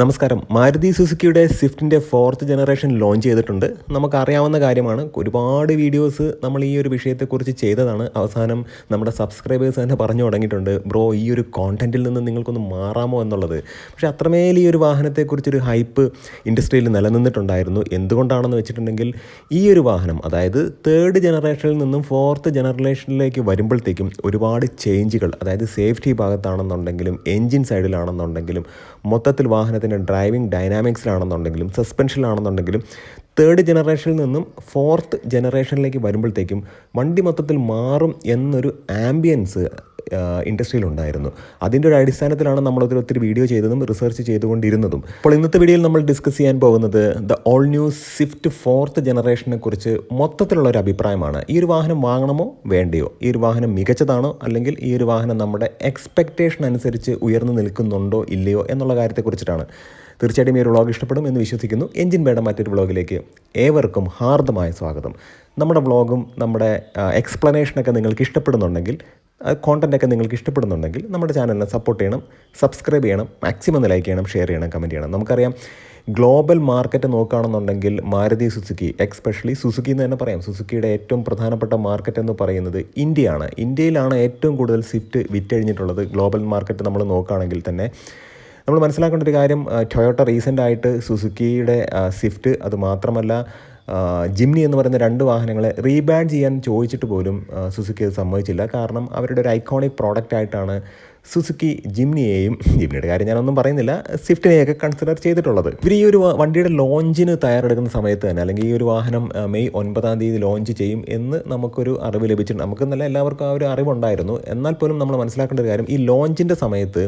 നമസ്കാരം. മാരുതി സുസുക്കിയുടെ സ്വിഫ്റ്റിന്റെ ഫോർത്ത് ജനറേഷൻ ലോഞ്ച് ചെയ്തിട്ടുണ്ട്. നമുക്കറിയാവുന്ന കാര്യമാണ് ഒരുപാട് വീഡിയോസ് നമ്മൾ ഈ ഒരു വിഷയത്തെക്കുറിച്ച് ചെയ്തതാണ്. അവസാനം നമ്മുടെ സബ്സ്ക്രൈബേഴ്സ് തന്നെ പറഞ്ഞു തുടങ്ങിയിട്ടുണ്ട് ബ്രോ ഈ ഒരു കോണ്ടന്റിൽ നിന്ന് നിങ്ങൾക്കൊന്ന് മാറാമോ എന്നുള്ളത്? പക്ഷേ അത്രമേൽ ഈ ഒരു വാഹനത്തെക്കുറിച്ചൊരു ഹൈപ്പ് ഇൻഡസ്ട്രിയിൽ നിലനിന്നിട്ടുണ്ടായിരുന്നു. എന്തുകൊണ്ടാണെന്ന് വെച്ചിട്ടുണ്ടെങ്കിൽ ഈ ഒരു വാഹനം അതായത് തേർഡ് ജനറേഷനിൽ നിന്നും ഫോർത്ത് ജനറേഷനിലേക്ക് വരുമ്പോഴത്തേക്കും ഒരുപാട് ചേഞ്ചുകൾ അതായത് സേഫ്റ്റി ഭാഗത്താണെന്നുണ്ടെങ്കിലും എൻജിൻ സൈഡിലാണെന്നുണ്ടെങ്കിലും മൊത്തത്തിൽ വാഹനത്തിന്റെ ഡ്രൈവിംഗ് ഡൈനാമിക്സിലാണെന്നുണ്ടെങ്കിലും സസ്പെൻഷനിലാണെന്നുണ്ടെങ്കിലും തേർഡ് ജനറേഷനിൽ നിന്നും ഫോർത്ത് ജനറേഷനിലേക്ക് വരുമ്പോഴത്തേക്കും വണ്ടി മൊത്തത്തിൽ മാറും എന്നൊരു ആംബിയൻസ് ഇൻഡസ്ട്രിയിലുണ്ടായിരുന്നു. അതിന്റെ ഒരു അടിസ്ഥാനത്തിലാണ് നമ്മൾ ഒത്തിരി വീഡിയോ ചെയ്തതും റിസർച്ച് ചെയ്തുകൊണ്ടിരുന്നതും. അപ്പോൾ ഇന്നത്തെ വീഡിയോയിൽ നമ്മൾ ഡിസ്കസ് ചെയ്യാൻ പോകുന്നത് the all new Swift fourth ജനറേഷനെ കുറിച്ച് മൊത്തത്തിലുള്ള ഒരു അഭിപ്രായമാണ്. ഈ ഒരു വാഹനം വാങ്ങണമോ വേണ്ടയോ? ഈ ഒരു വാഹനം മികച്ചതാണോ? അല്ലെങ്കിൽ ഈ ഒരു വാഹനം നമ്മുടെ എക്സ്പെക്റ്റേഷൻ അനുസരിച്ച് ഉയർന്നു നിൽക്കുന്നുണ്ടോ ഇല്ലയോ എന്നുള്ള കാര്യത്തെക്കുറിച്ചിട്ടാണ്. തീർച്ചയായിട്ടും ഈ ഒരു വ്ളോഗ് ഇഷ്ടപ്പെടും എന്ന് വിശ്വസിക്കുന്നു. എഞ്ചിൻ വേണ്ട മറ്റൊരു വ്ളോഗിലേക്ക് ഏവർക്കും ഹാർദമായ സ്വാഗതം. നമ്മുടെ വ്ളോഗും നമ്മുടെ എക്സ്പ്ലനേഷനൊക്കെ നിങ്ങൾക്ക് ഇഷ്ടപ്പെടുന്നുണ്ടെങ്കിൽ കോണ്ടന്റ് ഒക്കെ നിങ്ങൾക്ക് ഇഷ്ടപ്പെടുന്നുണ്ടെങ്കിൽ നമ്മുടെ ചാനലിനെ സപ്പോർട്ട് ചെയ്യണം സബ്സ്ക്രൈബ് ചെയ്യണം മാക്സിമം ലൈക്ക് ചെയ്യണം ഷെയർ ചെയ്യണം കമന്റ് ചെയ്യണം. നമുക്കറിയാം ഗ്ലോബൽ മാർക്കറ്റ് നോക്കുകയാണെന്നുണ്ടെങ്കിൽ മാരുതി സുസുക്കി എക്സ്പെഷ്യലി സുസുക്കി എന്ന് തന്നെ പറയാം. സുസുക്കിയുടെ ഏറ്റവും പ്രധാനപ്പെട്ട മാർക്കറ്റ് എന്ന് പറയുന്നത് ഇന്ത്യയാണ്. ഇന്ത്യയിലാണ് ഏറ്റവും കൂടുതൽ സ്വിഫ്റ്റ് വിറ്റഴിഞ്ഞിട്ടുള്ളത് ഗ്ലോബൽ മാർക്കറ്റ് നമ്മൾ നോക്കുകയാണെങ്കിൽ തന്നെ. നമ്മൾ മനസ്സിലാക്കേണ്ട ഒരു കാര്യം ടൊയോട്ട റീസെന്റായിട്ട് സുസുക്കിയുടെ സ്വിഫ്റ്റ് അത് മാത്രമല്ല ജിംനി എന്ന് പറയുന്ന രണ്ട് വാഹനങ്ങളെ റീബാൻഡ് ചെയ്യാൻ ചോദിച്ചിട്ട് പോലും സുസുക്കി അത് സമ്മതിച്ചില്ല. കാരണം അവരുടെ ഒരു ഐക്കോണിക് പ്രോഡക്റ്റ് ആയിട്ടാണ് സുസുക്കി ജിംനിയെയും ജിംനിയുടെ കാര്യം ഞാനൊന്നും പറയുന്നില്ല സ്വിഫ്റ്റിനെയൊക്കെ കൺസിഡർ ചെയ്തിട്ടുള്ളത്. ഇവർ ഈ ഒരു വണ്ടിയുടെ ലോഞ്ചിന് തയ്യാറെടുക്കുന്ന സമയത്ത് തന്നെ അല്ലെങ്കിൽ ഈ ഒരു വാഹനം മെയ് ഒൻപതാം തീയതി ലോഞ്ച് ചെയ്യും എന്ന് നമുക്കൊരു അറിവ് ലഭിച്ചിട്ടുണ്ട്. നമുക്കെന്നല്ല എല്ലാവർക്കും ആ ഒരു അറിവുണ്ടായിരുന്നു. എന്നാൽ പോലും നമ്മൾ മനസ്സിലാക്കേണ്ട ഒരു കാര്യം ഈ ലോഞ്ചിന്റെ സമയത്ത്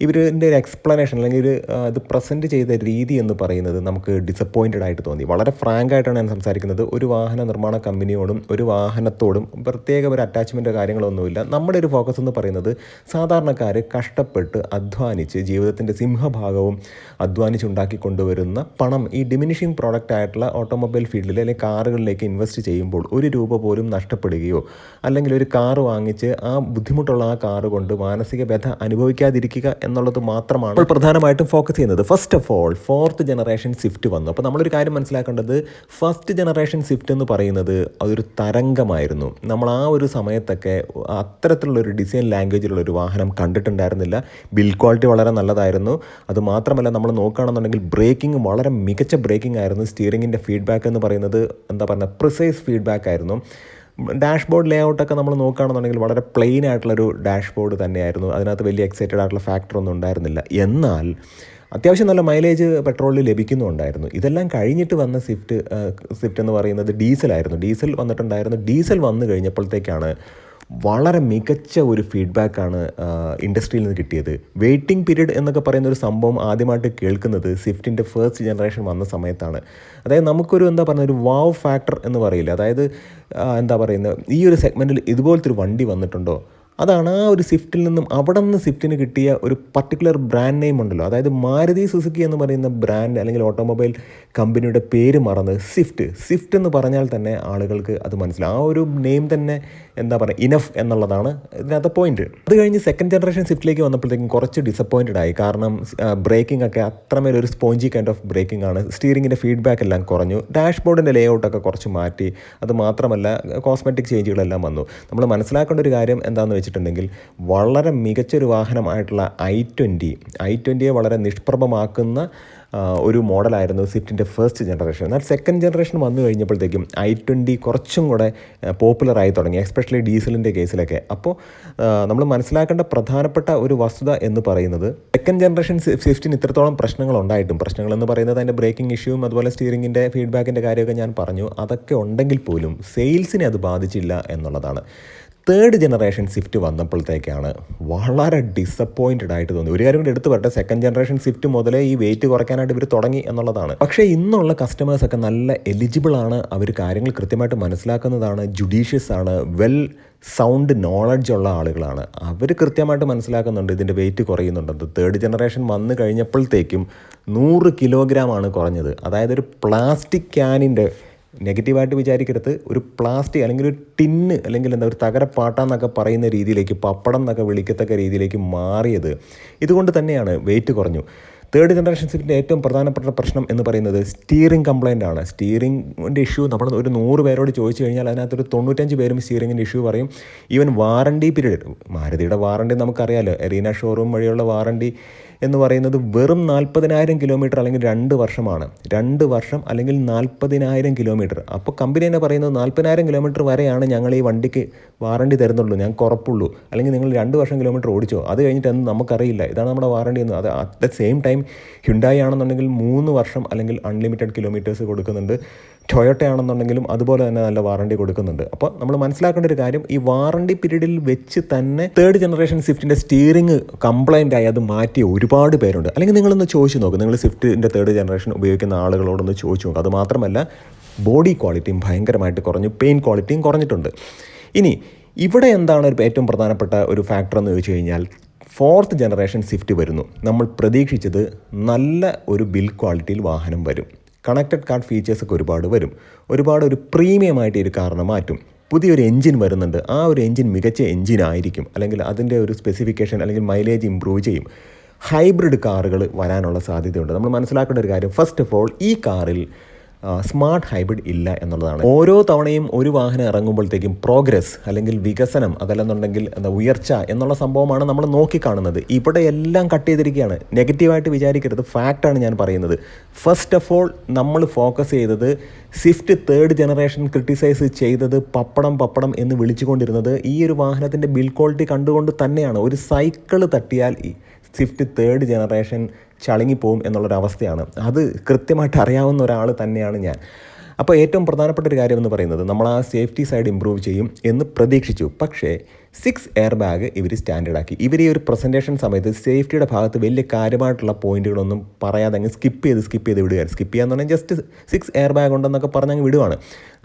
ഇവരിന്റെ ഒരു എക്സ്പ്ലനേഷൻ അല്ലെങ്കിൽ ഒരു ഇത് പ്രസന്റ് ചെയ്ത രീതി എന്ന് പറയുന്നത് നമുക്ക് ഡിസപ്പോയിന്റഡ് ആയിട്ട് തോന്നി. വളരെ ഫ്രാങ്ക് ആയിട്ടാണ് ഞാൻ സംസാരിക്കുന്നത്. ഒരു വാഹന നിർമ്മാണ കമ്പനിയോടും ഒരു വാഹനത്തോടും പ്രത്യേക ഒരു അറ്റാച്ച്മെന്റോ കാര്യങ്ങളൊന്നുമില്ല നമ്മുടെ ഒരു ഫോക്കസ് എന്ന് പറയുന്നത് സാധാരണക്കാർ കഷ്ടപ്പെട്ട് അധ്വാനിച്ച് ജീവിതത്തിന്റെ സിംഹഭാഗവും അധ്വാനിച്ചുണ്ടാക്കി കൊണ്ടുവരുന്ന പണം ഈ ഡിമിനിഷിങ് പ്രോഡക്റ്റ് ആയിട്ടുള്ള ഓട്ടോമൊബൈൽ ഫീൽഡിൽ അല്ലെങ്കിൽ കാറുകളിലേക്ക് ഇൻവെസ്റ്റ് ചെയ്യുമ്പോൾ ഒരു രൂപ പോലും നഷ്ടപ്പെടുകയോ അല്ലെങ്കിൽ ഒരു കാർ വാങ്ങിച്ച് ആ ബുദ്ധിമുട്ടുള്ള ആ കാറ് കൊണ്ട് മാനസിക വ്യഥ അനുഭവിക്കാതിരിക്കുക എന്നുള്ളത് മാത്രമാണ്. ഇപ്പോൾ പ്രധാനമായിട്ടും ഫോക്കസ് ചെയ്യുന്നത്. First of all fourth generation Swift വന്നു. അപ്പോൾ നമ്മളൊരു കാര്യം മനസ്സിലാക്കേണ്ടത് ഫസ്റ്റ് ജനറേഷൻ സ്വിഫ്റ്റ് എന്ന് പറയുന്നത് അതൊരു തരംഗമായിരുന്നു. നമ്മൾ ആ ഒരു സമയത്തൊക്കെ അത്തരത്തിലുള്ള ഒരു ഡിസൈൻ ലാംഗ്വേജിലുള്ള ഒരു വാഹനം കണ്ടിട്ടുണ്ടായിരുന്നില്ല. ബിൽ ക്വാളിറ്റി വളരെ നല്ലതായിരുന്നു. അത് മാത്രമല്ല നമ്മൾ നോക്കുകയാണെന്നുണ്ടെങ്കിൽ ബ്രേക്കിംഗ് വളരെ മികച്ച ബ്രേക്കിംഗ് ആയിരുന്നു. സ്റ്റിയറിങ്ങിന്റെ ഫീഡ്ബാക്ക് എന്ന് പറയുന്നത് എന്താ പറയുക പ്രിസൈസ് ഫീഡ്ബാക്ക് ആയിരുന്നു. ഡാഷ്ബോർഡ് ലേ ഔട്ടൊക്കെ നമ്മൾ നോക്കുകയാണെന്നുണ്ടെങ്കിൽ വളരെ പ്ലെയിൻ ആയിട്ടുള്ളൊരു ഡാഷ്ബോർഡ് തന്നെയായിരുന്നു. അതിനകത്ത് വലിയ എക്സൈറ്റഡ് ആയിട്ടുള്ള ഫാക്ടർ ഒന്നും ഉണ്ടായിരുന്നില്ല. എന്നാൽ അത്യാവശ്യം നല്ല മൈലേജ് പെട്രോളിൽ ലഭിക്കുന്നുണ്ടായിരുന്നു. ഇതെല്ലാം കഴിഞ്ഞിട്ട് വന്ന സ്വിഫ്റ്റ് സ്വിഫ്റ്റ് എന്ന് പറയുന്നത് ഡീസലായിരുന്നു ഡീസൽ വന്നിട്ടുണ്ടായിരുന്നു. ഡീസൽ വന്നു കഴിഞ്ഞപ്പോഴത്തേക്കാണ് വളരെ മികച്ച ഒരു ഫീഡ്ബാക്കാണ് ഇൻഡസ്ട്രിയിൽ നിന്ന് കിട്ടിയത്. വെയിറ്റിംഗ് പീരീഡ് എന്നൊക്കെ പറയുന്ന ഒരു സംഭവം ആദ്യമായിട്ട് കേൾക്കുന്നത് സ്വിഫ്റ്റിന്റെ ഫസ്റ്റ് ജനറേഷൻ വന്ന സമയത്താണ്. അതായത് നമുക്കൊരു എന്താ പറയുക ഒരു വാവ് ഫാക്ടർ എന്ന് പറയില്ല? അതായത് എന്താ പറയുന്നത് ഈ ഒരു സെഗ്മെന്റിൽ ഇതുപോലത്തെ ഒരു വണ്ടി വന്നിട്ടുണ്ടോ? അതാണ് ആ ഒരു സ്വിഫ്റ്റിൽ നിന്നും അവിടെ നിന്ന് സ്വിഫ്റ്റിന് കിട്ടിയ ഒരു പർട്ടിക്കുലർ ബ്രാൻഡ് നെയിം ഉണ്ടല്ലോ. അതായത് മാരുതി സുസുക്കി എന്ന് പറയുന്ന ബ്രാൻഡ് അല്ലെങ്കിൽ ഓട്ടോമൊബൈൽ കമ്പനിയുടെ പേര് മറന്ന് സ്വിഫ്റ്റ്. സ്വിഫ്റ്റ് എന്ന് പറഞ്ഞാൽ തന്നെ ആളുകൾക്ക് അത് മനസ്സിലാവും. ആ ഒരു നെയിം തന്നെ എന്താ പറയുക ഇനഫ് എന്നുള്ളതാണ് ഇതിനകത്ത് പോയിന്റ് അത് കഴിഞ്ഞ് സെക്കൻഡ് ജനറേഷൻ സ്വിഫ്റ്റിലേക്ക് വന്നപ്പോഴത്തേക്കും കുറച്ച് ഡിസപ്പോയിന്റഡ് ആയി. കാരണം ബ്രേക്കിംഗ് ഒക്കെ അത്രമേൽ ഒരു സ്പോഞ്ചി കൈൻഡ് ഓഫ് ബ്രേക്കിംഗ് ആണ്. സ്റ്റീറിംഗിന്റെ ഫീഡ്ബാക്ക് എല്ലാം കുറഞ്ഞു. ഡാഷ്ബോർഡിന്റെ ലേ ഔട്ടൊക്കെ കുറച്ച് മാറ്റി. അത് മാത്രമല്ല കോസ്മെറ്റിക് ചേഞ്ചുകളെല്ലാം വന്നു. നമ്മൾ മനസ്സിലാക്കേണ്ട ഒരു കാര്യം എന്താണെന്ന് വെച്ചിട്ടുണ്ടെങ്കിൽ വളരെ മികച്ചൊരു വാഹനമായിട്ടുള്ള ഐ ട്വന്റി ഐ ട്വന്റിയെ വളരെ നിഷ്പ്രഭമാക്കുന്ന ഒരു മോഡലായിരുന്നു സ്വിഫ്റ്റിന്റെ ഫസ്റ്റ് ജനറേഷൻ. എന്നാൽ സെക്കൻഡ് ജനറേഷൻ വന്നു കഴിഞ്ഞപ്പോഴത്തേക്കും ഐ ട്വന്റി കുറച്ചും കൂടെ പോപ്പുലറായി തുടങ്ങി എക്സ്പെഷ്യലി ഡീസലിന്റെ കേസിലൊക്കെ. അപ്പോൾ നമ്മൾ മനസ്സിലാക്കേണ്ട പ്രധാനപ്പെട്ട ഒരു വസ്തുത എന്ന് പറയുന്നത് സെക്കൻഡ് ജനറേഷൻ സ്വിഫ്റ്റിന് ഇത്രത്തോളം പ്രശ്നങ്ങൾ ഉണ്ടായിട്ടും പ്രശ്നങ്ങൾ എന്ന് പറയുന്നത് അതിന്റെ ബ്രേക്കിംഗ് ഇഷ്യൂവും അതുപോലെ സ്റ്റിയറിങ്ങിന്റെ ഫീഡ്ബാക്കിന്റെ കാര്യമൊക്കെ ഞാൻ പറഞ്ഞു. അതൊക്കെ ഉണ്ടെങ്കിൽ പോലും സെയിൽസിനെ അത് ബാധിച്ചില്ല എന്നുള്ളതാണ്. തേർഡ് ജനറേഷൻ സ്വിഫ്റ്റ് വന്നപ്പോഴത്തേക്കാണ് വളരെ ഡിസപ്പോയിന്റഡ് ആയിട്ട് തോന്നി ഒരു കാര്യം കൂടി എടുത്തു പറട്ടെ സെക്കൻഡ് ജനറേഷൻ സ്വിഫ്റ്റ് മുതലേ ഈ വെയിറ്റ് കുറയ്ക്കാനായിട്ട് ഇവർ തുടങ്ങി എന്നുള്ളതാണ്. പക്ഷേ ഇന്നുള്ള കസ്റ്റമേഴ്സൊക്കെ നല്ല എലിജിബിൾ ആണ് അവർ കാര്യങ്ങൾ കൃത്യമായിട്ട് മനസ്സിലാക്കുന്നതാണ് ജുഡീഷ്യസ് ആണ് വെൽ സൗണ്ട് നോളജ് ഉള്ള ആളുകളാണ്. അവർ കൃത്യമായിട്ട് മനസ്സിലാക്കുന്നുണ്ട് ഇതിന്റെ വെയിറ്റ് കുറയുന്നുണ്ടെന്ന് തേർഡ് ജനറേഷൻ വന്നു കഴിഞ്ഞപ്പോഴത്തേക്കും നൂറ് കിലോഗ്രാമാണ് കുറഞ്ഞത്. അതായത് ഒരു പ്ലാസ്റ്റിക് ക്യാനിന്റെ നെഗറ്റീവായിട്ട് വിചാരിക്കരുത്. ഒരു പ്ലാസ്റ്റിക് അല്ലെങ്കിൽ ഒരു ടിന്ന് അല്ലെങ്കിൽ എന്താ ഒരു തകരപ്പാട്ടാന്നൊക്കെ പറയുന്ന രീതിയിലേക്ക് പപ്പടം എന്നൊക്കെ വിളിക്കത്തക്ക രീതിയിലേക്ക് മാറിയത്. ഇതുകൊണ്ട് തന്നെയാണ് വെയിറ്റ് കുറഞ്ഞു. തേർഡ് ജനറേഷൻ സ്വിഫ്റ്റിന്റെ ഏറ്റവും പ്രധാനപ്പെട്ട പ്രശ്നം എന്ന് പറയുന്നത് സ്റ്റിയറിംഗ് കംപ്ലയിന്റ് ആണ്. സ്റ്റിയറിംഗിന്റെ ഇഷ്യൂ നമ്മൾ ഒരു നൂറ് പേരോട് ചോദിച്ചു കഴിഞ്ഞാൽ അതിനകത്തൊരു തൊണ്ണൂറ്റഞ്ച് പേരും സ്റ്റിയറിംഗിന്റെ ഇഷ്യൂ പറയും. ഈവൻ വാറണ്ടി പീരീഡ് മാരുതിയുടെ വാറണ്ടി നമുക്കറിയാമല്ലോ എറീന ഷോറൂം വഴിയുള്ള വാറണ്ടി എന്ന് പറയുന്നത് വെറും നാൽപ്പതിനായിരം കിലോമീറ്റർ അല്ലെങ്കിൽ രണ്ട് വർഷമാണ്. രണ്ട് വർഷം അല്ലെങ്കിൽ നാൽപ്പതിനായിരം കിലോമീറ്റർ. അപ്പോൾ കമ്പനി തന്നെ പറയുന്നത് നാൽപ്പതിനായിരം കിലോമീറ്റർ വരെയാണ് ഞങ്ങൾ ഈ വണ്ടിക്ക് വാറണ്ടി തരുന്നുള്ളൂ. ഞങ്ങൾക്ക് ഉറപ്പുള്ളൂ. അല്ലെങ്കിൽ നിങ്ങൾ രണ്ട് വർഷം കിലോമീറ്റർ ഓടിച്ചോ. അത് കഴിഞ്ഞിട്ട് എന്ന് നമുക്കറിയില്ല. ഇതാണ് നമ്മുടെ വാറണ്ടി എന്ന്. അത് at the same time Hyundai ആണെന്നുണ്ടെങ്കിൽ മൂന്ന് വർഷം അല്ലെങ്കിൽ അൺലിമിറ്റഡ് കിലോമീറ്റേഴ്സ് കൊടുക്കുന്നുണ്ട്. ടൊയോട്ട ആണെന്നുണ്ടെങ്കിലും അതുപോലെ തന്നെ നല്ല വാറണ്ടി കൊടുക്കുന്നുണ്ട്. അപ്പോൾ നമ്മൾ മനസ്സിലാക്കേണ്ട ഒരു കാര്യം ഈ വാറണ്ടി പീരീഡിൽ വെച്ച് തന്നെ തേർഡ് ജനറേഷൻ സ്വിഫ്റ്റിന്റെ സ്റ്റിയറിംഗ് കംപ്ലൈന്റ് ആയി അത് മാറ്റിയ ഒരുപാട് പേരുണ്ട്. അല്ലെങ്കിൽ നിങ്ങളൊന്ന് ചോദിച്ചു നോക്കും. നിങ്ങൾ സ്വിഫ്റ്റിന്റെ തേർഡ് ജനറേഷൻ ഉപയോഗിക്കുന്ന ആളുകളോടൊന്ന് ചോദിച്ചു നോക്കും. അത് മാത്രമല്ല ബോഡി ക്വാളിറ്റിയും ഭയങ്കരമായിട്ട് കുറഞ്ഞു. പെയിൻ ക്വാളിറ്റിയും കുറഞ്ഞിട്ടുണ്ട്. ഇനി ഇവിടെ എന്താണ് ഒരു ഏറ്റവും പ്രധാനപ്പെട്ട ഒരു ഫാക്ടർ എന്ന് ചോദിച്ചു കഴിഞ്ഞാൽ ഫോർത്ത് ജനറേഷൻ സ്വിഫ്റ്റ് വരുന്നു. നമ്മൾ പ്രതീക്ഷിച്ചത് നല്ല ഒരു ബിൽ ക്വാളിറ്റിയിൽ വാഹനം വരും. കണക്റ്റഡ് കാർഡ് ഫീച്ചേഴ്സൊക്കെ ഒരുപാട് വരും. ഒരുപാട് ഒരു പ്രീമിയം ആയിട്ട് ഈ ഒരു കാറിനെ മാറ്റും. പുതിയൊരു എഞ്ചിൻ വരുന്നുണ്ട്. ആ ഒരു എഞ്ചിൻ മികച്ച എഞ്ചിൻ ആയിരിക്കും. അല്ലെങ്കിൽ അതിന്റെ ഒരു സ്പെസിഫിക്കേഷൻ അല്ലെങ്കിൽ മൈലേജ് ഇമ്പ്രൂവ് ചെയ്യും. ഹൈബ്രിഡ് കാറുകൾ വരാനുള്ള സാധ്യതയുണ്ട്. നമ്മൾ മനസ്സിലാക്കേണ്ട ഒരു കാര്യം ഫസ്റ്റ് ഓഫ് ഓൾ ഈ കാറിൽ സ്മാർട്ട് ഹൈബ്രിഡ് ഇല്ല എന്നുള്ളതാണ്. ഓരോ തവണയും ഒരു വാഹനം ഇറങ്ങുമ്പോഴത്തേക്കും പ്രോഗ്രസ് അല്ലെങ്കിൽ വികസനം അതല്ലെന്നുണ്ടെങ്കിൽ എന്താ ഉയർച്ച എന്നുള്ള സംഭവമാണ് നമ്മൾ നോക്കിക്കാണുന്നത്. ഇവിടെ എല്ലാം കട്ട് ചെയ്തിരിക്കുകയാണ്. നെഗറ്റീവായിട്ട് വിചാരിക്കരുത്. ഫാക്റ്റാണ് ഞാൻ പറയുന്നത്. ഫസ്റ്റ് ഓഫ് ഓൾ നമ്മൾ ഫോക്കസ് ചെയ്തത് സ്വിഫ്റ്റ് തേർഡ് ജനറേഷൻ ക്രിട്ടിസൈസ് ചെയ്തത് പപ്പടം പപ്പടം എന്ന് വിളിച്ചുകൊണ്ടിരുന്നത് ഈ ഒരു വാഹനത്തിന്റെ ബിൽ ക്വാളിറ്റി കണ്ടുകൊണ്ട് തന്നെയാണ്. ഒരു സൈക്കിൾ തട്ടിയാൽ സ്വിഫ്റ്റ് തേർഡ് ജനറേഷൻ ചളുങ്ങിപ്പോവും എന്നുള്ളൊരവസ്ഥയാണ്. അത് കൃത്യമായിട്ട് അറിയാവുന്ന ഒരാൾ തന്നെയാണ് ഞാൻ. അപ്പോൾ ഏറ്റവും പ്രധാനപ്പെട്ട ഒരു കാര്യം എന്ന് പറയുന്നത് നമ്മൾ ആ സേഫ്റ്റി സൈഡ് ഇമ്പ്രൂവ് ചെയ്യും എന്ന് പ്രതീക്ഷിച്ചു. പക്ഷേ സിക്സ് എയർ ബാഗ് ഇവർ സ്റ്റാൻഡേർഡാക്കി ഇവർ ഈ ഒരു പ്രസന്റേഷൻ സമയത്ത് സേഫ്റ്റിയുടെ ഭാഗത്ത് വലിയ കാര്യമായിട്ടുള്ള പോയിന്റുകളൊന്നും പറയാതെ അങ്ങ് സ്കിപ്പ് ചെയ്ത് സ്കിപ്പ് ചെയ്ത് വിടുകയാണ്. സ്കിപ്പ് ചെയ്യാന്ന് പറഞ്ഞാൽ ജസ്റ്റ് സിക്സ് എയർ ബാഗ് ഉണ്ടെന്നൊക്കെ പറഞ്ഞ് അങ്ങ് വിടുവാണ്.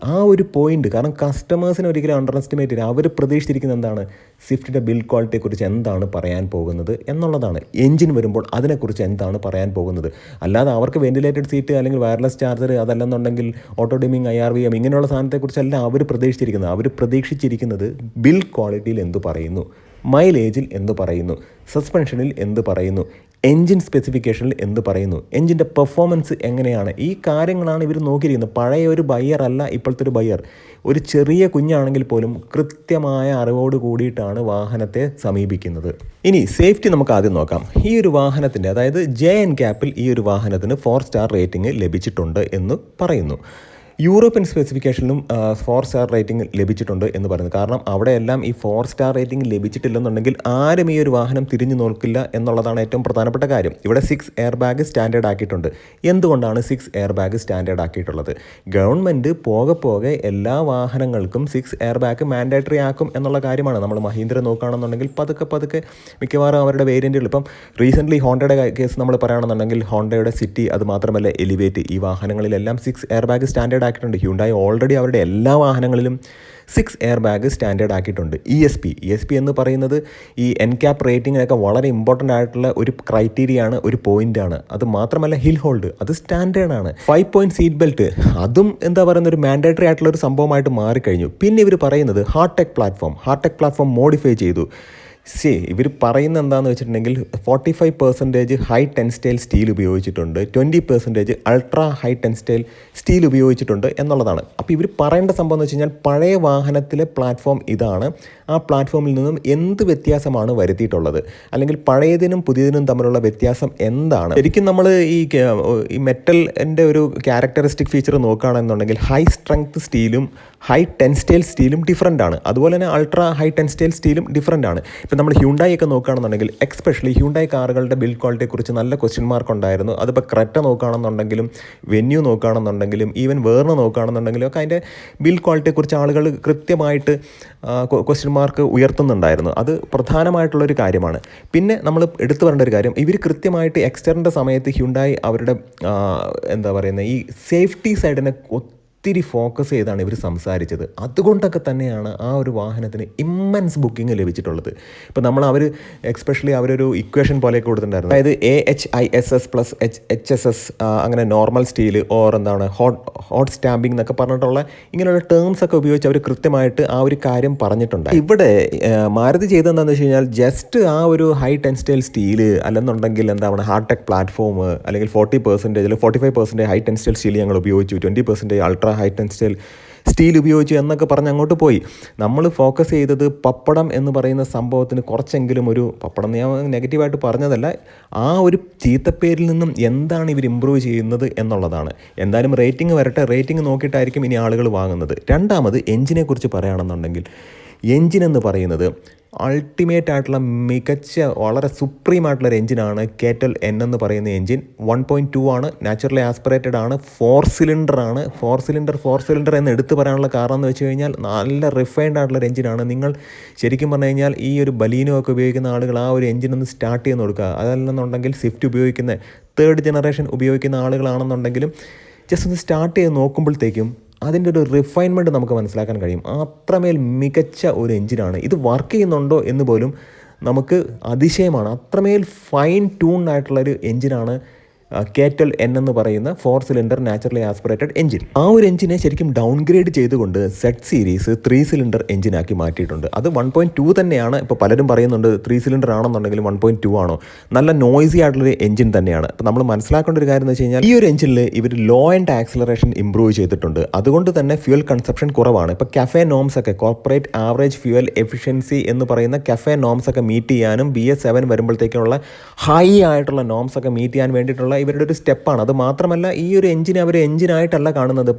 ആ ഒരു പോയിന്റ് കാരണം കസ്റ്റമേഴ്സിനെ ഒരിക്കലും അണ്ടർ എസ്റ്റിമേറ്റ് ചെയ്യില്ല അവർ പ്രതീക്ഷിച്ചിരിക്കുന്ന എന്താണ്? സ്വിഫ്റ്റിന്റെ ബിൽ ക്വാളിറ്റിയെക്കുറിച്ച് എന്താണ് പറയാൻ പോകുന്നത് എന്നുള്ളതാണ്. എഞ്ചിൻ വരുമ്പോൾ അതിനെക്കുറിച്ച് എന്താണ് പറയാൻ പോകുന്നത്? അല്ലാതെ അവർക്ക് വെന്റിലേറ്റഡ് സീറ്റ് അല്ലെങ്കിൽ wireless charger അതല്ലെന്നുണ്ടെങ്കിൽ auto dimming I R V M ഇങ്ങനെയുള്ള സാധനത്തെക്കുറിച്ചല്ല അവർ പ്രതീക്ഷിച്ചിരിക്കുന്നത്. അവർ പ്രതീക്ഷിച്ചിരിക്കുന്നത് ബിൽ ക്വാളിറ്റിയിൽ എന്ത് പറയുന്നു? മൈലേജിൽ എന്ത് പറയുന്നു? സസ്പെൻഷനിൽ എന്ത് പറയുന്നു? എൻജിൻ സ്പെസിഫിക്കേഷനിൽ എന്ത് പറയുന്നു? എൻജിന്റെ പെർഫോമൻസ് എങ്ങനെയാണ്? ഈ കാര്യങ്ങളാണ് ഇവർ നോക്കിയിരിക്കുന്നത്. പഴയ ഒരു ബയ്യർ അല്ല ഇപ്പോഴത്തെ ഒരു ബയ്യർ ഒരു ചെറിയ കുഞ്ഞാണെങ്കിൽ പോലും കൃത്യമായ അറിവോട് കൂടിയിട്ടാണ് വാഹനത്തെ സമീപിക്കുന്നത്. ഇനി സേഫ്റ്റി നമുക്ക് ആദ്യം നോക്കാം. ഈ ഒരു വാഹനത്തിന്റെ അതായത് ജെ എൻ ക്യാപ്പിൽ ഈ ഒരു വാഹനത്തിന് ഫോർ സ്റ്റാർ റേറ്റിംഗ് ലഭിച്ചിട്ടുണ്ട് എന്ന് പറയുന്നു. യൂറോപ്യൻ സ്പെസിഫിക്കേഷനിലും ഫോർ സ്റ്റാർ റേറ്റിംഗ് ലഭിച്ചിട്ടുണ്ട് എന്ന് പറയുന്നത് കാരണം അവിടെയെല്ലാം ഈ ഫോർ സ്റ്റാർ റേറ്റിംഗ് ലഭിച്ചിട്ടില്ലെന്നുണ്ടെങ്കിൽ ആരും ഈ ഒരു വാഹനം തിരിഞ്ഞു നോക്കില്ല എന്നുള്ളതാണ് ഏറ്റവും പ്രധാനപ്പെട്ട കാര്യം. ഇവിടെ സിക്സ് എയർ ബാഗ് സ്റ്റാൻഡേർഡ് ആക്കിയിട്ടുണ്ട്. എന്തുകൊണ്ടാണ് സിക്സ് എയർ ബാഗ് സ്റ്റാൻഡേർഡ് ആക്കിയിട്ടുള്ളത്? ഗവൺമെന്റ് പോകെ പോകെ എല്ലാ വാഹനങ്ങൾക്കും സിക്സ് എയർ ബാഗ് മാൻഡേറ്ററി ആക്കും എന്നുള്ള കാര്യമാണ്. നമ്മൾ മഹീന്ദ്ര നോക്കുകയാണെന്നുണ്ടെങ്കിൽ പതുക്കെ പതുക്കെ മിക്കവാറും അവരുടെ വേരിയന്റുകൾ ഇപ്പം റീസെന്റ്ലി ഹോണ്ടയുടെ കേസ് നമ്മൾ പറയുകയാണെന്നുണ്ടെങ്കിൽ ഹോണ്ടയുടെ സിറ്റി അത് മാത്രമല്ല എലിവേറ്റ് ഈ വാഹനങ്ങളിലെല്ലാം സിക്സ് എയർ ബാഗ് സ്റ്റാൻഡേർഡ് ആക്കിയിട്ടുണ്ട് ഹ്യൂണ്ടായി ഓൾറെഡി അവരുടെ എല്ലാ വാഹനങ്ങളിലും സിക്സ് എയർ ബാഗ് സ്റ്റാൻഡേർഡ് ആക്കിയിട്ടുണ്ട്. E S P E S P എന്ന് പറയുന്നത് ഈ എൻ ക്യാപ് റേറ്റിങ്ങിനൊക്കെ വളരെ ഇമ്പോർട്ടന്റ് ആയിട്ടുള്ള ഒരു ക്രൈറ്റീരിയ ആണ് ഒരു പോയിന്റ് ആണ്. അത് മാത്രമല്ല ഹിൽ ഹോൾഡ് അത് സ്റ്റാൻഡേർഡ് ആണ്. ഫൈവ് പോയിന്റ് സീറ്റ് ബെൽറ്റ് അതും എന്താ പറയുന്ന ഒരു മാൻഡേറ്ററി ആയിട്ടുള്ള ഒരു സംഭവമായിട്ട് മാറിക്കഴിഞ്ഞു. പിന്നെ ഇവർ പറയുന്നത് Heartect platform Heartect platform modify ചെയ്തു. സി ഇവർ പറയുന്ന എന്താണെന്ന് വെച്ചിട്ടുണ്ടെങ്കിൽ forty five percentage high tensile steel ഉപയോഗിച്ചിട്ടുണ്ട്. Twenty percentage ultra high tensile steel ഉപയോഗിച്ചിട്ടുണ്ട് എന്നുള്ളതാണ്. അപ്പോൾ ഇവർ പറയേണ്ട സംഭവം എന്ന് വെച്ച് കഴിഞ്ഞാൽ പഴയ വാഹനത്തിലെ പ്ലാറ്റ്ഫോം ഇതാണ്. ആ പ്ലാറ്റ്ഫോമിൽ നിന്നും എന്ത് വ്യത്യാസമാണ് വരുത്തിയിട്ടുള്ളത്? അല്ലെങ്കിൽ പഴയതിനും പുതിയതിനും തമ്മിലുള്ള വ്യത്യാസം എന്താണ്? ശരിക്കും നമ്മൾ ഈ ഈ മെറ്റലിന്റെ ഒരു ക്യാരക്ടറിസ്റ്റിക് ഫീച്ചർ നോക്കുകയാണെന്നുണ്ടെങ്കിൽ ഹൈ സ്ട്രെങ്ത് സ്റ്റീലും ഹൈ ടെൻസ്റ്റൈൽ സ്റ്റീലും ഡിഫറന്റ് ആണ്. അതുപോലെ തന്നെ അൾട്രാ ഹൈ ടെൻസ്റ്റൈൽ സ്റ്റീലും ഡിഫറന്റ് ആണ്. ഇപ്പം നമ്മൾ ഹ്യൂണ്ടായി ഒക്കെ നോക്കുകയാണെന്നുണ്ടെങ്കിൽ എക്സ്പെഷ്യലി ഹ്യൂണ്ടായി കാറുകളുടെ ബിൽഡ് ക്വാളിറ്റിയെക്കുറിച്ച് നല്ല ക്വസ്റ്റ്യൻ മാർക്ക് ഉണ്ടായിരുന്നു. അതിപ്പോൾ ക്രെറ്റ നോക്കുകയാണെന്നുണ്ടെങ്കിലും വെന്യൂ നോക്കുകയാണെന്നുണ്ടെങ്കിലും ഈവൻ വേർണ നോക്കുകയാണെന്നുണ്ടെങ്കിലും ഒക്കെ അതിന്റെ ബിൽഡ് ക്വാളിറ്റിയെക്കുറിച്ച് ആളുകൾ കൃത്യമായിട്ട് ക്വസ്റ്റ്യൻ മാർക്ക് ഉയർത്തുന്നുണ്ടായിരുന്നു. അത് പ്രധാനമായിട്ടുള്ളൊരു കാര്യമാണ്. പിന്നെ നമ്മൾ എടുത്തു പറയേണ്ട ഒരു കാര്യം ഇവർ കൃത്യമായിട്ട് എക്സ്റ്ററിന്റെ സമയത്ത് ഹ്യുണ്ടായി അവരുടെ എന്താ പറയുന്നത് ഈ സേഫ്റ്റി സൈഡിനെ ഒത്തിരി ഫോക്കസ് ചെയ്താണ് ഇവർ സംസാരിച്ചത്. അതുകൊണ്ടൊക്കെ തന്നെയാണ് ആ ഒരു വാഹനത്തിന് ഇമ്മൻസ് ബുക്കിംഗ് ലഭിച്ചിട്ടുള്ളത്. ഇപ്പോൾ നമ്മൾ അവർ എക്സ്പെഷ്യലി അവരൊരു ഇക്വേഷൻ പോലെ കൊടുത്തിട്ടുണ്ടായിരുന്നു. അതായത് A H I S S plus H H S S അങ്ങനെ നോർമൽ സ്റ്റീൽ ഓർ എന്താണ് ഹോട്ട് ഹോട്ട് സ്റ്റാമ്പിംഗ് എന്നൊക്കെ പറഞ്ഞിട്ടുള്ള ഇങ്ങനെയുള്ള ടേംസ് ഒക്കെ ഉപയോഗിച്ച് അവർ കൃത്യമായിട്ട് ആ ഒരു കാര്യം പറഞ്ഞിട്ടുണ്ട്. ഇവിടെ മാരുതി ചെയ്തതെന്താണെന്ന് വെച്ച് കഴിഞ്ഞാൽ ജസ്റ്റ് ആ ഒരു ഹൈ ടെൻസ്റ്റൈൽ സ്റ്റീൽ അല്ലെന്നുണ്ടെങ്കിൽ എന്താണ് ഹാർഡ് ടെക് പ്ലാറ്റ്ഫോം അല്ലെങ്കിൽ ഫോർട്ടി പെർസെന്റേജ് അല്ലെങ്കിൽ forty five percentage high tensile steel ഞങ്ങൾ ഉപയോഗിച്ചു. Twenty percentage ultra high tensile steel ഉപയോഗിച്ചു എന്നൊക്കെ പറഞ്ഞ് അങ്ങോട്ട് പോയി. നമ്മൾ ഫോക്കസ് ചെയ്തത് പപ്പടം എന്ന് പറയുന്ന സംഭവത്തിന് കുറച്ചെങ്കിലും ഒരു പപ്പടം ഞാൻ നെഗറ്റീവായിട്ട് പറഞ്ഞതല്ല. ആ ഒരു ചീത്തപ്പേരിൽ നിന്നും എന്താണ് ഇവർ ഇമ്പ്രൂവ് ചെയ്യുന്നത് എന്നുള്ളതാണ്. എന്തായാലും റേറ്റിംഗ് വരട്ടെ. റേറ്റിംഗ് നോക്കിയിട്ടായിരിക്കും ഇനി ആളുകൾ വാങ്ങുന്നത്. രണ്ടാമത് എഞ്ചിനെക്കുറിച്ച് പറയുകയാണെന്നുണ്ടെങ്കിൽ എഞ്ചിൻ എന്ന് പറയുന്നത് അൾട്ടിമേറ്റ് ആയിട്ടുള്ള മികച്ച വളരെ സുപ്രീം ആയിട്ടുള്ള ഒരു എഞ്ചിനാണ് കേറ്റൽ എൻ എന്ന് പറയുന്ന എഞ്ചിൻ വൺ പോയിന്റ് ടു ആണ് നാച്ചുറലി ആസ്പിറേറ്റഡ് ആണ് ഫോർ സിലിണ്ടർ ആണ്. ഫോർ സിലിണ്ടർ ഫോർ സിലിണ്ടർ എന്ന് എടുത്തു പറയാനുള്ള കാരണം എന്ന് വെച്ച് കഴിഞ്ഞാൽ നല്ല റിഫൈൻഡ് ആയിട്ടുള്ള ഒരു എഞ്ചിനാണ് നിങ്ങൾ ശരിക്കും പറഞ്ഞു കഴിഞ്ഞാൽ ഈ ഒരു ബലീനോ ഒക്കെ ഉപയോഗിക്കുന്ന ആളുകൾ ആ ഒരു എഞ്ചിൻ ഒന്ന് സ്റ്റാർട്ട് ചെയ്ത് കൊടുക്കുക. അതല്ലെന്നുണ്ടെങ്കിൽ സ്വിഫ്റ്റ് ഉപയോഗിക്കുന്ന തേർഡ് ജനറേഷൻ ഉപയോഗിക്കുന്ന ആളുകളാണെന്നുണ്ടെങ്കിലും ജസ്റ്റ് ഒന്ന് സ്റ്റാർട്ട് ചെയ്ത് നോക്കുമ്പോഴത്തേക്കും അതിന്റെ ഒരു റിഫൈൻമെന്റ് നമുക്ക് മനസ്സിലാക്കാൻ കഴിയും. അത്രമേൽ മികച്ച ഒരു എഞ്ചിനാണ്. ഇത് വർക്ക് ചെയ്യുന്നുണ്ടോ എന്ന് പോലും നമുക്ക് അതിശയമാണ്. അത്രമേൽ ഫൈൻ ട്യൂൺഡ് ആയിട്ടുള്ള ഒരു എഞ്ചിനാണ് കേറ്റൽ എൻ എന്ന് പറയുന്ന four cylinder naturally aspirated engine ആ ഒരു എഞ്ചിനെ ശരിക്കും ഡൗൺഗ്രേഡ് ചെയ്തുകൊണ്ട് സെറ്റ് സീരീസ് ത്രീ സിലിണ്ടർ എഞ്ചിനാക്കി മാറ്റിയിട്ടുണ്ട്. അത് വൺ പോയിന്റ് ടു തന്നെയാണ്. ഇപ്പോൾ പലരും പറയുന്നുണ്ട് ത്രീ സിലിണ്ടർ ആണെന്നുണ്ടെങ്കിൽ വൺ പോയിന്റ് ടു ആണോ? നല്ല നോയ്സി ആയിട്ടുള്ളൊരു എഞ്ചിൻ തന്നെയാണ്. അപ്പോൾ നമ്മൾ മനസ്സിലാക്കേണ്ട ഒരു കാര്യം എന്ന് വെച്ച് കഴിഞ്ഞാൽ ഈ ഒരു എഞ്ചിനിൽ ഇവർ ലോ ആൻഡ് ആക്സിലറേഷൻ ഇംപ്രൂവ് ചെയ്തിട്ടുണ്ട്. അതുകൊണ്ട് തന്നെ ഫ്യൂൽ കൺസപ്ഷൻ കുറവാണ്. ഇപ്പോൾ കഫേ നോംസ് ഒക്കെ കോർപ്പറേറ്റ് ആവറേജ് ഫ്യൂൽ എഫിഷ്യൻസി എന്ന് പറയുന്ന കഫേ നോംസ് ഒക്കെ മീറ്റ് ചെയ്യാനും ബി എസ് സെവൻ വരുമ്പോഴത്തേക്കുള്ള ഹൈ ആയിട്ടുള്ള നോംസ് ഒക്കെ മീറ്റ് ചെയ്യാൻ വേണ്ടിയിട്ടുള്ള ഇവരുടെ ഒരു സ്റ്റെപ്പാണ്. അത് മാത്രമല്ല ഈ ഒരു എഞ്ചിനെ അവർ എഞ്ചിനായിട്ടല്ല കാണുന്നത്.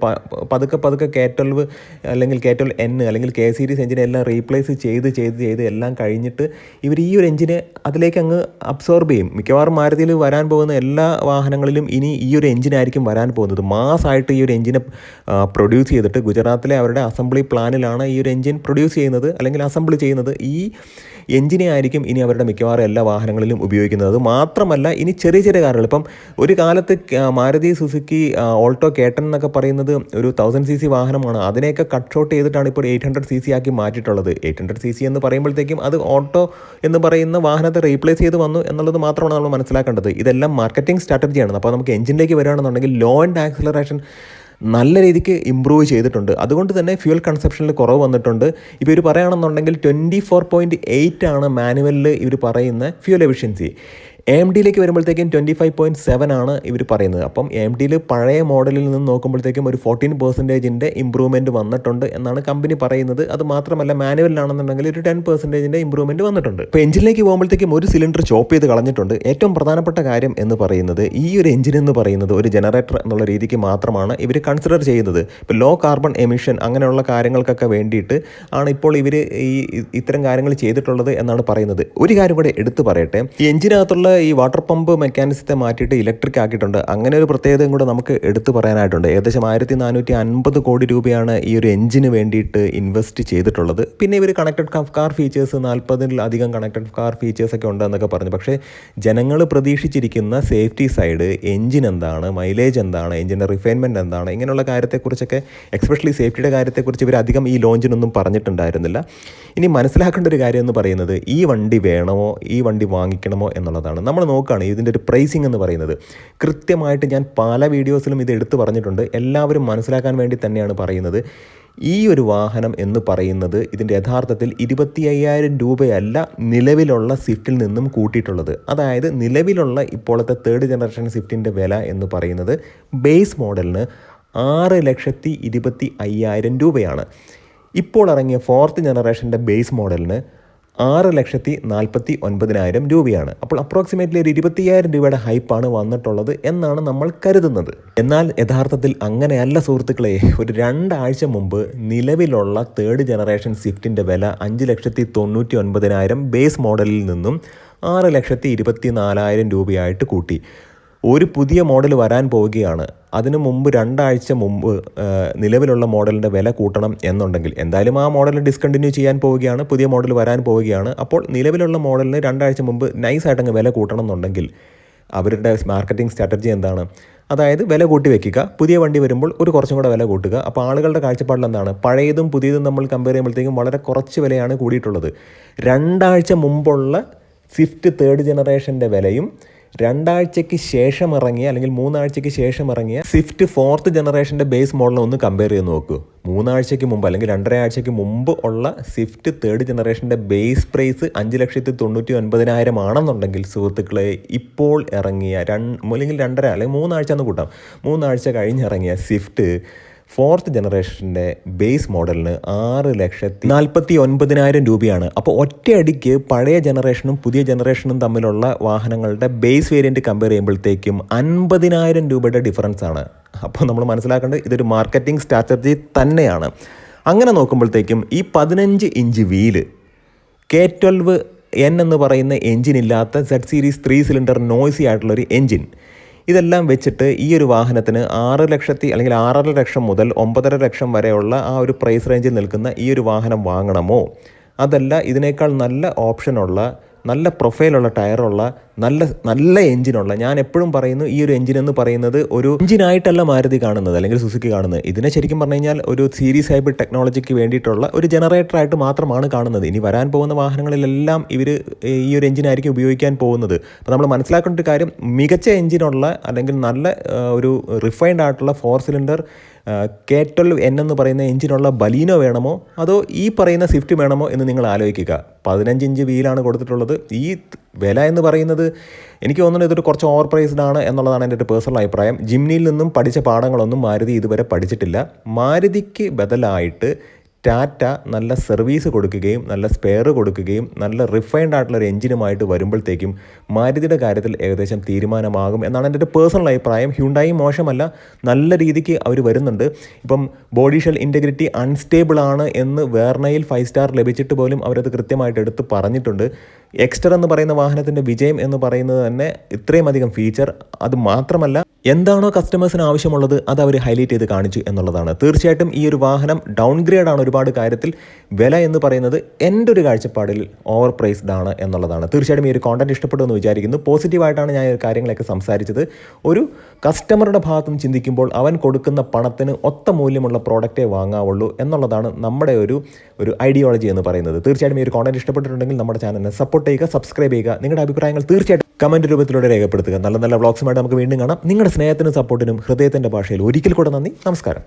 പതുക്കെ പതുക്കെ കെ ട്വൽവ് അല്ലെങ്കിൽ കെ ട്വൽവ് എൻ അല്ലെങ്കിൽ കെ സീരീസ് എഞ്ചിനെ എല്ലാം റീപ്ലേസ് ചെയ്ത് ചെയ്ത് ചെയ്ത് എല്ലാം കഴിഞ്ഞിട്ട് ഇവർ ഈ ഒരു എഞ്ചിനെ അതിലേക്ക് അങ്ങ് അബ്സോർബ് ചെയ്യും. മിക്കവാറും മാരുതിയിൽ വരാൻ പോകുന്ന എല്ലാ വാഹനങ്ങളിലും ഇനി ഈ ഒരു എഞ്ചിനായിരിക്കും വരാൻ പോകുന്നത്. മാസ്സായിട്ട് ഈ ഒരു എഞ്ചിനെ പ്രൊഡ്യൂസ് ചെയ്തിട്ട് ഗുജറാത്തിലെ അവരുടെ അസംബ്ലി പ്ലാനിലാണ് ഈ ഒരു എഞ്ചിൻ പ്രൊഡ്യൂസ് ചെയ്യുന്നത് അല്ലെങ്കിൽ അസംബിൾ ചെയ്യുന്നത്. ഈ എഞ്ചിനെ ആയിരിക്കും ഇനി അവരുടെ മിക്കവാറും എല്ലാ വാഹനങ്ങളിലും ഉപയോഗിക്കുന്നത്. മാത്രമല്ല ഇനി ചെറിയ ചെറിയ കാറുകൾ ഇപ്പം ഒരു കാലത്ത് മാരുതി സുസുക്കി ഓൾട്ടോ കേട്ടൻ എന്നൊക്കെ പറയുന്നത് ഒരു തൗസൻഡ് സി സി വാഹനമാണ്. അതിനെയൊക്കെ കട്ട് ഷോട്ട് ചെയ്തിട്ടാണ് ഇപ്പോൾ എയ്റ്റ് ഹൺഡ്രഡ് സി സി ആക്കി മാറ്റിയിട്ടുള്ളത്. എയ്റ്റ് ഹൺഡ്രഡ് സി സി എന്ന് പറയുമ്പോഴത്തേക്കും അത് ഓട്ടോ എന്ന് പറയുന്ന വാഹനത്തെ റീപ്ലേസ് ചെയ്ത് വന്നു എന്നുള്ളത് മാത്രമാണ് നമ്മൾ മനസ്സിലാക്കേണ്ടത്. ഇതെല്ലാം മാർക്കറ്റിംഗ് സ്ട്രാറ്റജിയാണ് അപ്പോൾ നമുക്ക് എഞ്ചിനിലേക്ക് വരികയാണെന്നുണ്ടെങ്കിൽ ലോ ആൻഡ് ആക്സിലറേഷൻ നല്ല രീതിക്ക് ഇമ്പ്രൂവ് ചെയ്തിട്ടുണ്ട്. അതുകൊണ്ട് തന്നെ ഫ്യൂൽ കൺസപ്ഷനിൽ കുറവ് വന്നിട്ടുണ്ട്. ഇപ്പോൾ ഇവർ പറയുകയാണെന്നുണ്ടെങ്കിൽ ട്വന്റി ഫോർ പോയിന്റ് എയ്റ്റ് ആണ് മാനുവലിൽ ഇവർ പറയുന്ന ഫ്യൂൽ എഫിഷ്യൻസി എം ഡിയിലേക്ക് വരുമ്പോഴത്തേക്കും ട്വന്റി ഫൈവ് പോയിന്റ് സെവൻ ആണ് ഇവർ പറയുന്നത്. അപ്പം എം ഡിയിൽ പഴയ മോഡലിൽ നിന്ന് നോക്കുമ്പോഴത്തേക്കും ഒരു ഫോർട്ടീൻ പെർസെന്റേജിന്റെ ഇമ്പ്രൂവ്മെന്റ് വന്നിട്ടുണ്ട് എന്നാണ് കമ്പനി പറയുന്നത്. അത് മാത്രമല്ല മാനുവലിലാണെന്നുണ്ടെങ്കിൽ ഒരു ടെൻ പെർസെന്റേജിന്റെ ഇമ്പ്രൂവ്മെന്റ് വന്നിട്ടുണ്ട്. ഇപ്പോൾ എഞ്ചിനിലേക്ക് പോകുമ്പോഴത്തേക്കും ഒരു സിലിണ്ടർ ചോപ്പ് ചെയ്ത് കളഞ്ഞിട്ടുണ്ട്. ഏറ്റവും പ്രധാനപ്പെട്ട കാര്യം എന്ന് പറയുന്നത് ഈ ഒരു എഞ്ചിൻ എന്ന് പറയുന്നത് ഒരു ജനറേറ്റർ എന്നുള്ള രീതിക്ക് മാത്രമാണ് ഇവർ കൺസിഡർ ചെയ്യുന്നത്. ഇപ്പോൾ ലോ കാർബൺ എമിഷൻ അങ്ങനെയുള്ള കാര്യങ്ങൾക്കൊക്കെ വേണ്ടിയിട്ട് ആണ് ഇപ്പോൾ ഇവർ ഈ ഇത്തരം കാര്യങ്ങൾ ചെയ്തിട്ടുള്ളത് എന്നാണ് പറയുന്നത്. ഒരു കാര്യം കൂടെ എടുത്തു പറയട്ടെ. ഈ എഞ്ചിനകത്തുള്ള ഈ വാട്ടർ പമ്പ് മെക്കാനിസത്തെ മാറ്റിയിട്ട് ഇലക്ട്രിക് ആക്കിയിട്ടുണ്ട്. അങ്ങനെ ഒരു പ്രത്യേകതയും കൂടെ നമുക്ക് എടുത്തു പറയാനായിട്ടുണ്ട്. ഏകദേശം ആയിരത്തി നാനൂറ്റി അൻപത് കോടി രൂപയാണ് ഈ ഒരു എഞ്ചിന് വേണ്ടിയിട്ട് ഇൻവെസ്റ്റ് ചെയ്തിട്ടുള്ളത്. പിന്നെ ഇവർ കണക്റ്റഡ് കാർ ഫീച്ചേഴ്സ് നാൽപ്പതിലധികം കണക്റ്റഡ് കാർ ഫീച്ചേഴ്സ് ഒക്കെ ഉണ്ടെന്നൊക്കെ പറഞ്ഞു. പക്ഷേ ജനങ്ങൾ പ്രതീക്ഷിച്ചിരിക്കുന്ന സേഫ്റ്റി സൈഡ് എഞ്ചിൻ എന്താണ് മൈലേജ് എന്താണ് എഞ്ചിന്റെ റിഫൈൻമെന്റ് എന്താണ് ഇങ്ങനെയുള്ള കാര്യത്തെക്കുറിച്ചൊക്കെ എക്സ്പെഷ്യലി സേഫ്റ്റിയുടെ കാര്യത്തെക്കുറിച്ച് ഇവർ അധികം ഈ ലോഞ്ചിനൊന്നും പറഞ്ഞിട്ടുണ്ടായിരുന്നില്ല. ഇനി മനസ്സിലാക്കേണ്ട ഒരു കാര്യം എന്ന് പറയുന്നത് ഈ വണ്ടി വേണമോ ഈ വണ്ടി വാങ്ങിക്കണമോ എന്നുള്ളതാണ്. നമ്മൾ നോക്കുകയാണ് ഇതിന്റെ ഒരു പ്രൈസിങ് എന്ന് പറയുന്നത്. കൃത്യമായിട്ട് ഞാൻ പല വീഡിയോസിലും ഇത് എടുത്തു പറഞ്ഞിട്ടുണ്ട്. എല്ലാവരും മനസ്സിലാക്കാൻ വേണ്ടി തന്നെയാണ് പറയുന്നത്. ഈ ഒരു വാഹനം എന്ന് പറയുന്നത് ഇതിന്റെ യഥാർത്ഥത്തിൽ ഇരുപത്തി അയ്യായിരം രൂപയല്ല നിലവിലുള്ള സ്വിഫ്റ്റിൽ നിന്നും കൂട്ടിയിട്ടുള്ളത്. അതായത് നിലവിലുള്ള ഇപ്പോഴത്തെ തേർഡ് ജനറേഷൻ സ്വിഫ്റ്റിന്റെ വില എന്ന് പറയുന്നത് ബേസ് മോഡലിന് ആറ് ലക്ഷത്തി ഇരുപത്തി അയ്യായിരം രൂപയാണ്. ഇപ്പോൾ ഇറങ്ങിയ ഫോർത്ത് ജനറേഷന്റെ ബേസ് മോഡലിന് ആറ് ലക്ഷത്തി നാൽപ്പത്തി ഒൻപതിനായിരം രൂപയാണ്. അപ്പോൾ അപ്രോക്സിമേറ്റ്ലി ഒരു ഇരുപത്തിയ്യായിരം രൂപയുടെ ഹൈപ്പാണ് വന്നിട്ടുള്ളത് എന്നാണ് നമ്മൾ കരുതുന്നത്. എന്നാൽ യഥാർത്ഥത്തിൽ അങ്ങനെയല്ല സുഹൃത്തുക്കളെ. ഒരു രണ്ടാഴ്ച മുമ്പ് നിലവിലുള്ള തേർഡ് ജനറേഷൻ സ്വിഫ്റ്റിന്റെ വില അഞ്ച് ലക്ഷത്തി തൊണ്ണൂറ്റി ഒൻപതിനായിരം ബേസ് മോഡലിൽ നിന്നും ആറ് ലക്ഷത്തി ഇരുപത്തി നാലായിരം രൂപയായിട്ട് കൂട്ടി. ഒരു പുതിയ മോഡൽ വരാൻ പോവുകയാണ്. അതിനു മുമ്പ് രണ്ടാഴ്ച മുമ്പ് നിലവിലുള്ള മോഡലിന്റെ വില കൂട്ടണം എന്നുണ്ടെങ്കിൽ. എന്തായാലും ആ മോഡൽ ഡിസ്കണ്ടിന്യൂ ചെയ്യാൻ പോവുകയാണ് പുതിയ മോഡൽ വരാൻ പോവുകയാണ്. അപ്പോൾ നിലവിലുള്ള മോഡലിന് രണ്ടാഴ്ച മുമ്പ് നൈസായിട്ട് അങ്ങ് വില കൂട്ടണം എന്നുണ്ടെങ്കിൽ അവരുടെ മാർക്കറ്റിംഗ് സ്ട്രാറ്റജി എന്താണ്? അതായത് വില കൂട്ടി വെക്കുക. പുതിയ വണ്ടി വരുമ്പോൾ ഒരു കുറച്ചും കൂടെ വില കൂട്ടുക. അപ്പോൾ ആളുകളുടെ കാഴ്ചപ്പാടിൽ എന്താണ്? പഴയതും പുതിയതും നമ്മൾ കമ്പയർ ചെയ്യുമ്പോഴത്തേക്കും വളരെ കുറച്ച് വിലയാണ് കൂടിയിട്ടുള്ളത്. രണ്ടാഴ്ച മുമ്പുള്ള സ്വിഫ്റ്റ് തേർഡ് ജനറേഷന്റെ വിലയും രണ്ടാഴ്ചയ്ക്ക് ശേഷം ഇറങ്ങിയ അല്ലെങ്കിൽ മൂന്നാഴ്ചയ്ക്ക് ശേഷം ഇറങ്ങിയ സ്വിഫ്റ്റ് ഫോർത്ത് ജനറേഷന്റെ ബേസ് മോഡലിനെ ഒന്ന് കമ്പയർ ചെയ്ത് നോക്കൂ. മൂന്നാഴ്ചയ്ക്ക് മുമ്പ് അല്ലെങ്കിൽ രണ്ടര ആഴ്ചയ്ക്ക് മുമ്പ് ഉള്ള സ്വിഫ്റ്റ് തേർഡ് ജനറേഷന്റെ ബേസ് പ്രൈസ് അഞ്ച് ലക്ഷത്തി തൊണ്ണൂറ്റി ഒൻപതിനായിരം ആണെന്നുണ്ടെങ്കിൽ സുഹൃത്തുക്കളെ ഇപ്പോൾ ഇറങ്ങിയ രണ്ട് അല്ലെങ്കിൽ രണ്ടര അല്ലെങ്കിൽ മൂന്നാഴ്ച എന്ന് കൂട്ടാം. മൂന്നാഴ്ച കഴിഞ്ഞിറങ്ങിയ സ്വിഫ്റ്റ് ഫോർത്ത് ജനറേഷന്റെ ബേസ് മോഡലിന് ആറ് ലക്ഷത്തി നാൽപ്പത്തി ഒൻപതിനായിരം രൂപയാണ്. അപ്പോൾ ഒറ്റയടിക്ക് പഴയ ജനറേഷനും പുതിയ ജനറേഷനും തമ്മിലുള്ള വാഹനങ്ങളുടെ ബേസ് വേരിയന്റ് കമ്പയർ ചെയ്യുമ്പോഴത്തേക്കും അൻപതിനായിരം രൂപയുടെ ഡിഫറൻസ് ആണ്. അപ്പോൾ നമ്മൾ മനസ്സിലാക്കേണ്ടത് ഇതൊരു മാർക്കറ്റിംഗ് സ്ട്രാറ്റജി തന്നെയാണ്. അങ്ങനെ നോക്കുമ്പോഴത്തേക്കും ഈ പതിനഞ്ച് inch wheel K twelve N എന്ന് പറയുന്ന എഞ്ചിൻ ഇല്ലാത്ത Z series three cylinder noisy ആയിട്ടുള്ളൊരു എഞ്ചിൻ ഇതെല്ലാം വെച്ചിട്ട് ഈ ഒരു വാഹനത്തിന് ആറ് ലക്ഷത്തി അല്ലെങ്കിൽ ആറര ലക്ഷം മുതൽ ഒമ്പതര ലക്ഷം വരെയുള്ള ആ ഒരു പ്രൈസ് റേഞ്ചിൽ നിൽക്കുന്ന ഈ ഒരു വാഹനം വാങ്ങണമോ? അതല്ല ഇതിനേക്കാൾ നല്ല ഓപ്ഷനുള്ള നല്ല പ്രൊഫൈലുള്ള ടയറുള്ള നല്ല നല്ല എഞ്ചിനുള്ള ഞാൻ എപ്പോഴും പറയുന്നു ഈ ഒരു എഞ്ചിൻ എന്ന് പറയുന്നത് ഒരു എഞ്ചിനായിട്ടല്ല മാരുതി കാണുന്നത് അല്ലെങ്കിൽ സുസുക്കി കാണുന്നത്. ഇതിനെ ശരിക്കും പറഞ്ഞു കഴിഞ്ഞാൽ ഒരു സീരീസ് ഹൈബ്രിഡ് ടെക്നോളജിക്ക് വേണ്ടിയിട്ടുള്ള ഒരു ജനറേറ്ററായിട്ട് മാത്രമാണ് കാണുന്നത്. ഇനി വരാൻ പോകുന്ന വാഹനങ്ങളിലെല്ലാം ഇവർ ഈ ഒരു എഞ്ചിനായിരിക്കും ഉപയോഗിക്കാൻ പോകുന്നത്. അപ്പോൾ നമ്മൾ മനസ്സിലാക്കേണ്ട ഒരു കാര്യം മികച്ച എഞ്ചിനുള്ള അല്ലെങ്കിൽ നല്ല ഒരു റിഫൈൻഡ് ആയിട്ടുള്ള four cylinder K twelve N എന്ന് പറയുന്ന എഞ്ചിനുള്ള ബലീനോ വേണമോ അതോ ഈ പറയുന്ന സ്വിഫ്റ്റ് വേണമോ എന്ന് നിങ്ങൾ ആലോചിക്കുക. പതിനഞ്ച് ഇഞ്ച് വീലാണ് കൊടുത്തിട്ടുള്ളത്. ഈ വില എന്ന് പറയുന്നത് എനിക്ക് തോന്നുന്നത് ഇതൊരു കുറച്ച് ഓവർ പ്രൈസ്ഡ് ആണ് എന്നുള്ളതാണ് എന്റെ ഒരു പേഴ്സണൽ അഭിപ്രായം. ജിംനിയിൽ നിന്നും പഠിച്ച പാഠങ്ങളൊന്നും മാരുതി ഇതുവരെ പഠിച്ചിട്ടില്ല. മാരുതിക്ക് ബദലായിട്ട് ടാറ്റ നല്ല സർവീസ് കൊടുക്കുകയും നല്ല സ്പെയർ കൊടുക്കുകയും നല്ല റിഫൈൻഡ് ആയിട്ടുള്ള ഒരു എഞ്ചിനുമായിട്ട് വരുമ്പോഴത്തേക്കും മാരുതിയുടെ കാര്യത്തിൽ ഏകദേശം തീരുമാനമാകും എന്നാണ് എന്റെ ഒരു പേഴ്സണൽ അഭിപ്രായം. ഹ്യുണ്ടായി മോശമല്ല നല്ല രീതിക്ക് അവർ വരുന്നുണ്ട്. ഇപ്പം ബോഡി ഷെൽ ഇന്റഗ്രിറ്റി അൺസ്റ്റേബിൾ ആണ് എന്ന് വേർണയിൽ ഫൈവ് സ്റ്റാർ ലഭിച്ചിട്ട് പോലും അവരത് കൃത്യമായിട്ട് എടുത്ത് പറഞ്ഞിട്ടുണ്ട്. എക്സ്റ്റർ എന്ന് പറയുന്ന വാഹനത്തിന്റെ വിജയം എന്ന് പറയുന്നത് തന്നെ ഇത്രയും അധികം ഫീച്ചർ അത് മാത്രമല്ല എന്താണോ കസ്റ്റമേഴ്സിന് ആവശ്യമുള്ളത് അത് അവർ ഹൈലൈറ്റ് ചെയ്ത് കാണിച്ചു എന്നുള്ളതാണ്. തീർച്ചയായിട്ടും ഈ ഒരു വാഹനം ഡൗൺ ഗ്രേഡ് ആണ് ഒരുപാട് കാര്യത്തിൽ വില എന്ന് പറയുന്നത് എന്റെ ഒരു കാഴ്ചപ്പാടിൽ ഓവർ പ്രൈസ്ഡ് ആണ് എന്നുള്ളതാണ്. തീർച്ചയായിട്ടും ഈ ഒരു കോണ്ടന്റ് ഇഷ്ടപ്പെട്ടു എന്ന് വിചാരിക്കുന്നു പോസിറ്റീവായിട്ടാണ് ഞാൻ ഈ കാര്യങ്ങളൊക്കെ സംസാരിച്ചത്. ഒരു കസ്റ്റമറുടെ ഭാഗത്തും ചിന്തിക്കുമ്പോൾ അവൻ കൊടുക്കുന്ന പണത്തിന് ഒത്ത മൂല്യമുള്ള പ്രോഡക്റ്റേ വാങ്ങാവുള്ളൂ എന്നുള്ളതാണ് നമ്മുടെ ഒരു ഒരു ഐഡിയോളജി എന്ന് പറയുന്നത്. തീർച്ചയായിട്ടും ഈ ഒരു കോണ്ടന്റ് ഇഷ്ടപ്പെട്ടിട്ടുണ്ടെങ്കിൽ നമ്മുടെ ചാനലിനെ സപ്പോർട്ട് ചെയ്യുക സബ്സ്ക്രൈബ് ചെയ്യുക. നിങ്ങളുടെ അഭിപ്രായങ്ങൾ തീർച്ചയായിട്ടും കമന്റ് രൂപത്തിലൂടെ രേഖപ്പെടുത്തുക. നല്ല നല്ല വ്ളോഗ്സുമായിട്ട് നമുക്ക് വീണ്ടും കാണാം. നിങ്ങളുടെ സ്നേഹത്തിനും സപ്പോർട്ടിനും ഹൃദയത്തിന്റെ ഭാഷയിൽ ഒരിക്കൽ കൂടെ നന്ദി. നമസ്കാരം.